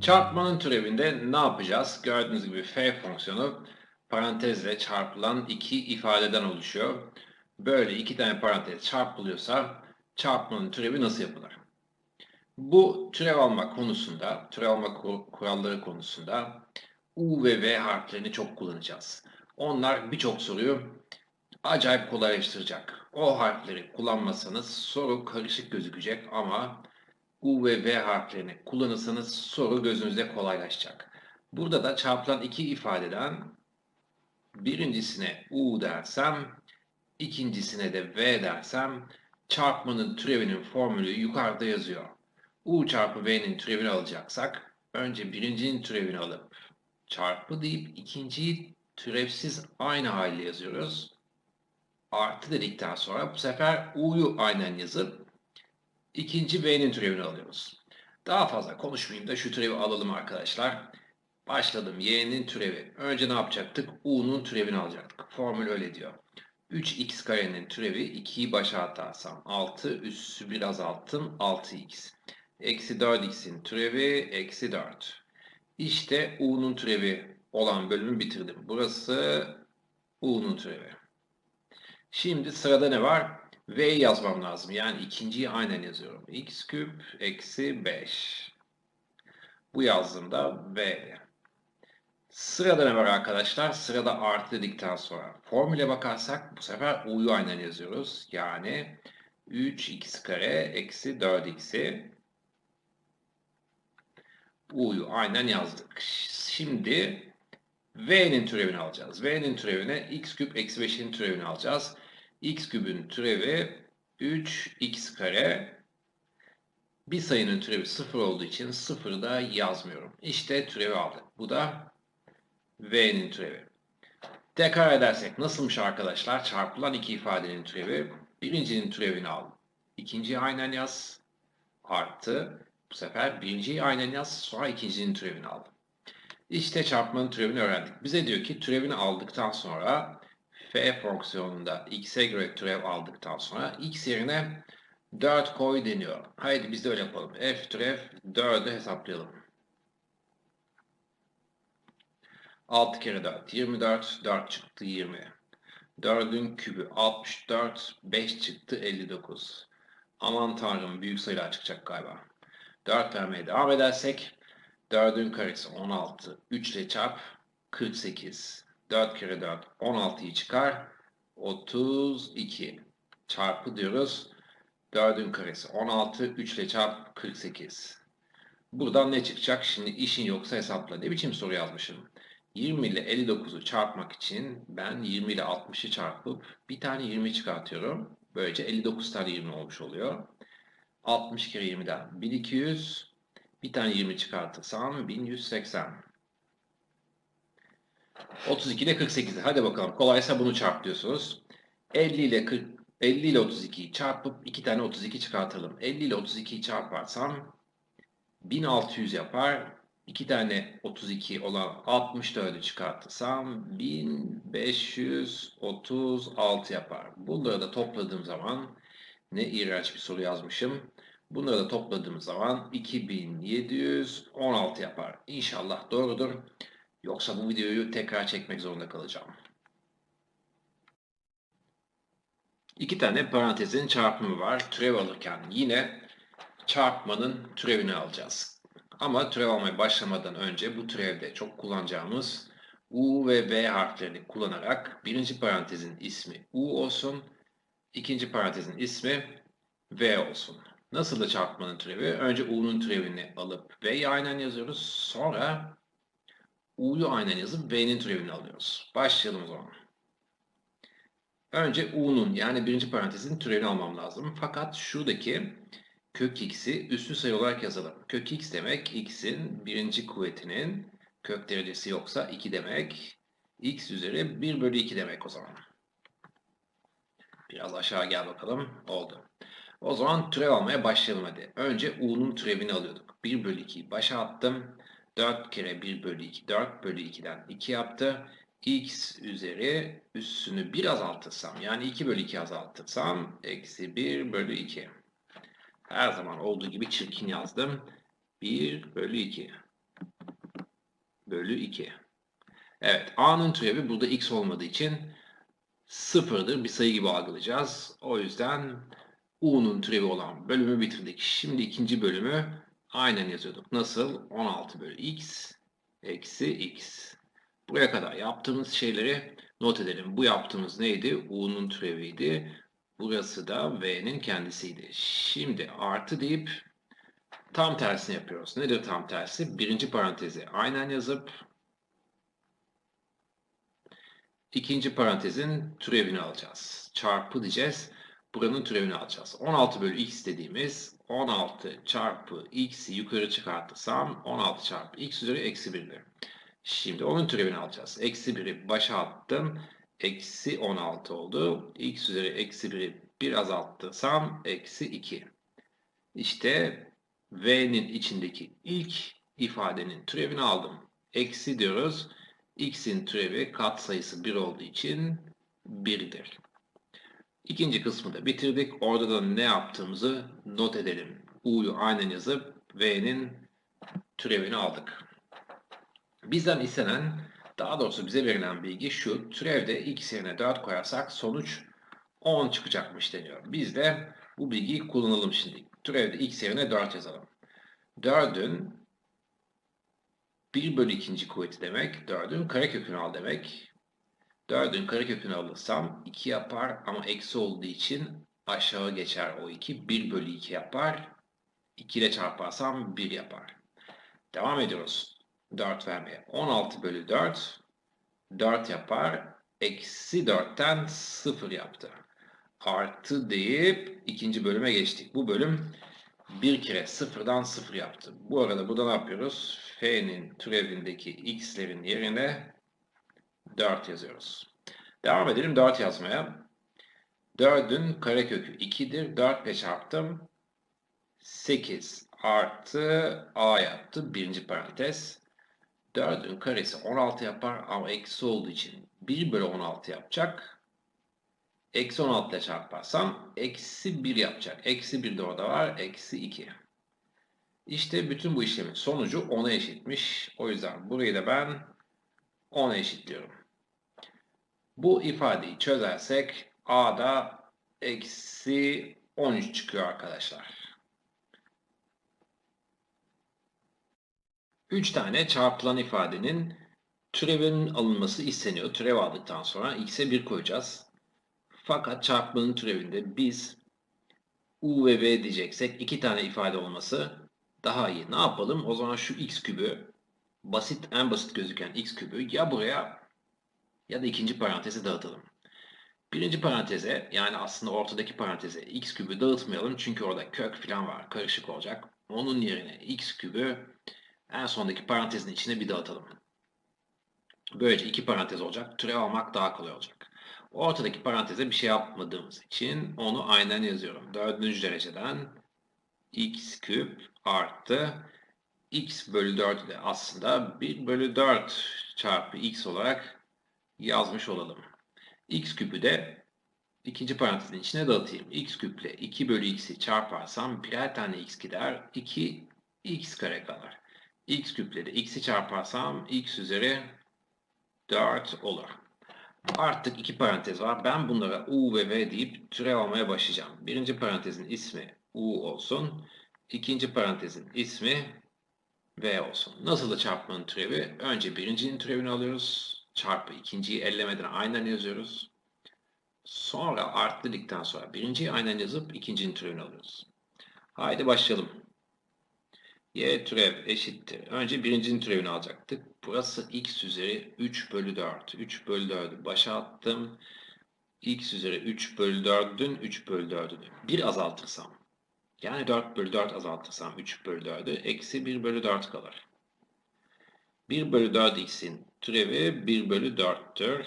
Çarpmanın türevinde ne yapacağız? Gördüğünüz gibi f fonksiyonu parantezle çarpılan iki ifadeden oluşuyor. Böyle iki tane parantez çarpılıyorsa çarpmanın türevi nasıl yapılır? Bu türev alma konusunda, türev alma kuralları konusunda U ve V harflerini çok kullanacağız. Onlar birçok soruyu acayip kolaylaştıracak. O harfleri kullanmasanız soru karışık gözükecek ama U ve V harflerini kullanırsanız soru gözünüzde kolaylaşacak. Burada da çarpılan iki ifadeden birincisine U dersem, ikincisine de V dersem çarpmanın türevinin formülü yukarıda yazıyor. U çarpı V'nin türevini alacaksak önce birincinin türevini alıp çarpı deyip ikinciyi türevsiz aynı haliyle yazıyoruz. Artı dedikten sonra bu sefer U'yu aynen yazıp İkinci V'nin türevini alıyoruz. Daha fazla konuşmayayım da şu türevi alalım arkadaşlar. Başladım. Y'nin türevi. Önce ne yapacaktık? U'nun türevini alacaktık. Formül öyle diyor. 3x karenin türevi 2'yi başa atarsam 6 üssü bir azalttım 6x. Eksi 4x'in türevi eksi 4. İşte U'nun türevi olan bölümü bitirdim. Burası U'nun türevi. Şimdi sırada ne var? V yazmam lazım. Yani ikinciyi aynen yazıyorum. x küp eksi 5. Bu yazdığımda V. Sırada ne var arkadaşlar? Sırada artı dedikten sonra formüle bakarsak bu sefer U'yu aynen yazıyoruz. Yani 3x kare eksi 4x'i U'yu aynen yazdık. Şimdi V'nin türevini alacağız. V'nin türevine x küp eksi 5'in türevini alacağız x kübün türevi 3x kare. Bir sayının türevi 0 olduğu için 0'ı da yazmıyorum. İşte türevi aldık. Bu da v'nin türevi. Tekrar edersek nasılmış arkadaşlar? Çarpılan iki ifadenin türevi. Birincinin türevini al. İkinciyi aynen yaz. Artı bu sefer birinciyi aynen yaz. Sonra ikincinin türevini al. İşte çarpmanın türevini öğrendik. Bize diyor ki türevini aldıktan sonra f fonksiyonunda x'e göre türev aldıktan sonra x yerine 4 koy deniyor. Haydi biz de öyle yapalım. f türev 4'ü hesaplayalım. 6 kere 4 24 4 çıktı 20. 4'ün kübü 64 5 çıktı 59. Aman tanrım büyük sayılar çıkacak galiba. 4 vermeye devam edersek 4'ün karesi 16 3 ile çarp 48 4 kere 4 16'yı çıkar. 32 çarpı diyoruz. 4'ün karesi 16. 3 ile çarp 48. Buradan ne çıkacak? Şimdi işin yoksa hesapla. Ne biçim soru yazmışım? 20 ile 59'u çarpmak için ben 20 ile 60'ı çarpıp bir tane 20 çıkartıyorum. Böylece 59 tane 20 olmuş oluyor. 60 kere 20'den 1200. Bir tane 20 çıkartırsam 1180. 32 ile 48'i. Hadi bakalım. Kolaysa bunu çarp diyorsunuz. 50 ile 40 50 ile 32'yi çarpıp iki tane 32 çıkartalım. 50 ile 32'yi çarparsam 1600 yapar. İki tane 32 olan 64'ü çıkartırsam 1536 yapar. Bunları da topladığım zaman ne iğrenç bir soru yazmışım. Bunları da topladığım zaman 2716 yapar. İnşallah doğrudur. Yoksa bu videoyu tekrar çekmek zorunda kalacağım. İki tane parantezin çarpımı var. Türev alırken yine çarpmanın türevini alacağız. Ama türev almaya başlamadan önce bu türevde çok kullanacağımız U ve V harflerini kullanarak birinci parantezin ismi U olsun, ikinci parantezin ismi V olsun. Nasıl da çarpmanın türevi? Önce U'nun türevini alıp V'yi aynen yazıyoruz. Sonra U'yu aynen yazıp V'nin türevini alıyoruz. Başlayalım o zaman. Önce U'nun yani birinci parantezin türevini almam lazım. Fakat şuradaki kök x'i üstü sayı olarak yazalım. Kök x demek x'in birinci kuvvetinin kök derecesi yoksa 2 demek. x üzeri 1 bölü 2 demek o zaman. Biraz aşağı gel bakalım. Oldu. O zaman türev almaya başlayalım hadi. Önce u'nun türevini alıyorduk. 1 bölü 2'yi başa attım. 4 kere 1 bölü 2 4 bölü 2'den 2 yaptı. x üzeri üssünü 1 azaltırsam yani 2 bölü 2 azaltırsam eksi 1 bölü 2. Her zaman olduğu gibi çirkin yazdım. 1 bölü 2. bölü 2. Evet, a'nın türevi burada x olmadığı için sıfırdır. Bir sayı gibi algılayacağız. O yüzden u'nun türevi olan bölümü bitirdik. Şimdi ikinci bölümü aynen yazıyorduk. Nasıl? 16 bölü x eksi x. Buraya kadar yaptığımız şeyleri not edelim. Bu yaptığımız neydi? u'nun türeviydi. Burası da v'nin kendisiydi. Şimdi artı deyip tam tersini yapıyoruz. Nedir tam tersi? Birinci parantezi aynen yazıp ikinci parantezin türevini alacağız. Çarpı diyeceğiz. Buranın türevini alacağız. 16 bölü x dediğimiz 16 çarpı x'i yukarı çıkartırsam 16 çarpı x üzeri eksi 1'dir. Şimdi onun türevini alacağız. Eksi 1'i başa attım. Eksi 16 oldu. x üzeri eksi 1'i bir azaltırsam eksi 2. İşte v'nin içindeki ilk ifadenin türevini aldım. Eksi diyoruz. x'in türevi katsayısı 1 olduğu için 1'dir. İkinci kısmı da bitirdik. Orada da ne yaptığımızı not edelim. u'yu aynen yazıp v'nin türevini aldık. Bizden istenen, daha doğrusu bize verilen bilgi şu. Türevde x yerine 4 koyarsak sonuç 10 çıkacakmış deniyor. Biz de bu bilgiyi kullanalım şimdi. Türevde x yerine 4 yazalım. 4'ün 1 bölü 2. kuvveti demek. 4'ün karekökünü al demek. 4'ün karekökünü alırsam 2 yapar ama eksi olduğu için aşağı geçer o 2. 1 bölü 2 yapar. 2 ile çarparsam 1 yapar. Devam ediyoruz. 4 vermeye. 16 bölü 4 4 yapar. Eksi 4'ten 0 yaptı. Artı deyip ikinci bölüme geçtik. Bu bölüm bir kere sıfırdan sıfır yaptı. Bu arada burada ne yapıyoruz? F'nin türevindeki x'lerin yerine 4 yazıyoruz. Devam edelim 4 yazmaya. 4'ün karekökü 2'dir. 4 ile çarptım. 8 artı a yaptı. Birinci parantez. 4'ün karesi 16 yapar ama eksi olduğu için 1 bölü 16 yapacak. Eksi 16 ile çarparsam eksi 1 yapacak. Eksi 1 de orada var. Eksi 2. İşte bütün bu işlemin sonucu 10'a eşitmiş. O yüzden burayı da ben 10'a eşitliyorum. Bu ifadeyi çözersek A'da eksi 13 çıkıyor arkadaşlar. 3 tane çarpılan ifadenin türevinin alınması isteniyor. Türev aldıktan sonra x'e 1 koyacağız. Fakat çarpmanın türevinde biz u ve v diyeceksek iki tane ifade olması daha iyi. Ne yapalım? O zaman şu x kübü basit en basit gözüken x kübü ya buraya ya da ikinci paranteze dağıtalım. Birinci paranteze yani aslında ortadaki paranteze x kübü dağıtmayalım çünkü orada kök falan var karışık olacak. Onun yerine x kübü en sondaki parantezin içine bir dağıtalım. Böylece iki parantez olacak. Türev almak daha kolay olacak. Ortadaki paranteze bir şey yapmadığımız için onu aynen yazıyorum. Dördüncü dereceden x küp artı x bölü 4 de aslında 1 bölü 4 çarpı x olarak yazmış olalım. x küpü de ikinci parantezin içine dağıtayım. x küple 2 bölü x'i çarparsam birer tane x gider. 2 x kare kalır. x küple de x'i çarparsam x üzeri 4 olur. Artık iki parantez var. Ben bunlara u ve v deyip türev almaya başlayacağım. Birinci parantezin ismi u olsun. İkinci parantezin ismi v olsun. Nasıl da çarpmanın türevi? Önce birincinin türevini alıyoruz. Çarpı ikinciyi ellemeden aynen yazıyoruz. Sonra art dedikten sonra birinciyi aynen yazıp ikincinin türevini alıyoruz. Haydi başlayalım. Y türev eşittir. Önce birincinin türevini alacaktık. Burası x üzeri 3 bölü 4. 3 bölü 4'ü başa attım. x üzeri 3 bölü 4'ün 3 bölü 4'ünü 1 azaltırsam. Yani 4 bölü 4 azaltırsam 3 bölü 4'ü eksi 1 bölü 4 kalır. 1 bölü 4x'in türevi 1 bölü 4'tür.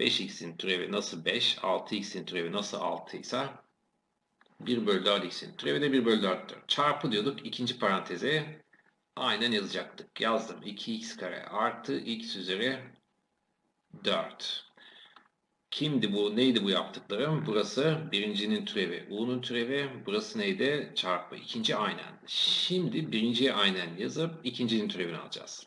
5x'in türevi nasıl 5, 6x'in türevi nasıl 6 ise 1 bölü 4x'in türevi de 1 bölü 4'tür. Çarpı diyorduk ikinci paranteze aynen yazacaktık. Yazdım 2x kare artı x üzeri 4. Kimdi bu? Neydi bu yaptıklarım? Burası birincinin türevi, u'nun türevi. Burası neydi? Çarpı. İkinci aynen. Şimdi birinciyi aynen yazıp ikincinin türevini alacağız.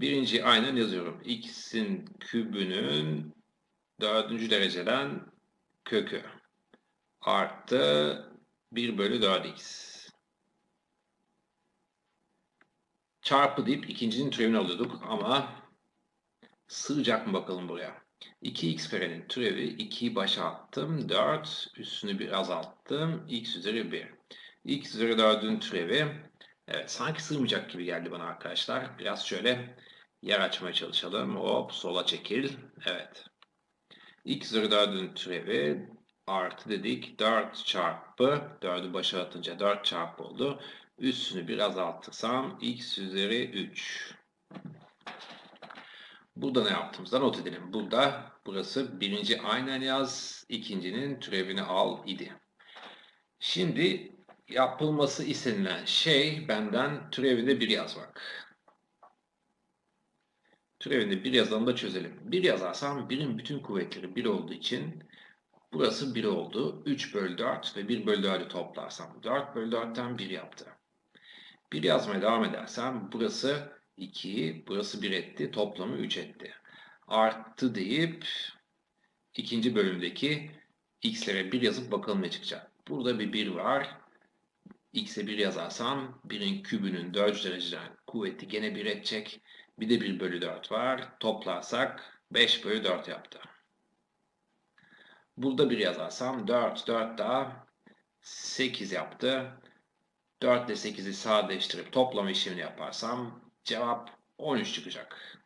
Birinciyi aynen yazıyorum. x'in kübünün dördüncü dereceden kökü artı 1 bölü 4x. Çarpı deyip ikincinin türevini alıyorduk ama sığacak mı bakalım buraya. 2x karenin türevi 2'yi başa attım. 4 üstünü bir azalttım. x üzeri 1. x üzeri 4'ün türevi evet sanki sığmayacak gibi geldi bana arkadaşlar. Biraz şöyle yer açmaya çalışalım. Hop sola çekil. Evet. x üzeri 4'ün türevi artı dedik 4 çarpı 4'ü başa atınca 4 çarpı oldu. Üstünü bir azaltırsam x üzeri 3. Burada ne yaptığımızda not edelim. Burada burası birinci aynen yaz, ikincinin türevini al idi. Şimdi yapılması istenilen şey benden türevinde bir yazmak. Türevinde bir yazalım da çözelim. Bir yazarsam birin bütün kuvvetleri bir olduğu için burası 1 oldu. 3 bölü 4 ve 1 bölü 4'ü toplarsam 4 bölü 4'ten 1 yaptı. 1 yazmaya devam edersem burası 2, burası 1 etti. Toplamı 3 etti. Arttı deyip ikinci bölümdeki x'lere 1 yazıp bakalım ne çıkacak. Burada bir 1 var. x'e 1 yazarsam 1'in kübünün 4 dereceden kuvveti gene 1 edecek. Bir de 1 bölü 4 var. Toplarsak 5 bölü 4 yaptı. Burada 1 yazarsam 4, 4 daha 8 yaptı. 4 ile 8'i sadeleştirip toplama işlemini yaparsam cevap 13 çıkacak.